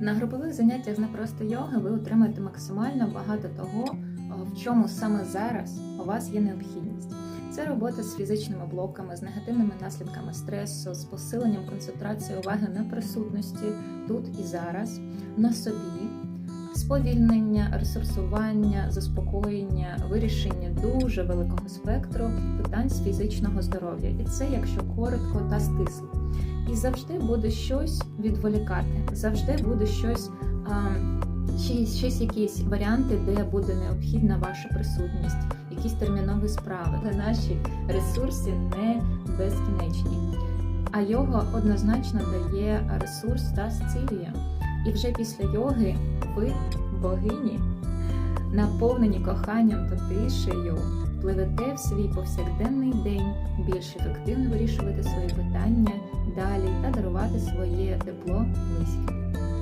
На групових заняттях з непросто йоги ви отримаєте максимально багато того, в чому саме зараз у вас є необхідність. Це робота з фізичними блоками, з негативними наслідками стресу, з посиленням концентрації уваги на присутності тут і зараз, на собі, сповільнення, ресурсування, заспокоєння, вирішення дуже великого спектру питань з фізичного здоров'я. І це, якщо коротко та стисло. І завжди буде щось відволікати, завжди буде щось, щось, щось якісь варіанти, де буде необхідна ваша присутність, якісь термінові справи. Але наші ресурси не безкінечні. А йога однозначно дає ресурс та зцілює. І вже після йоги ви, богині, наповнені коханням та тишею, пливете в свій повсякденний день більш ефективно вирішувати свої питання далі та дарувати своє тепло близьким.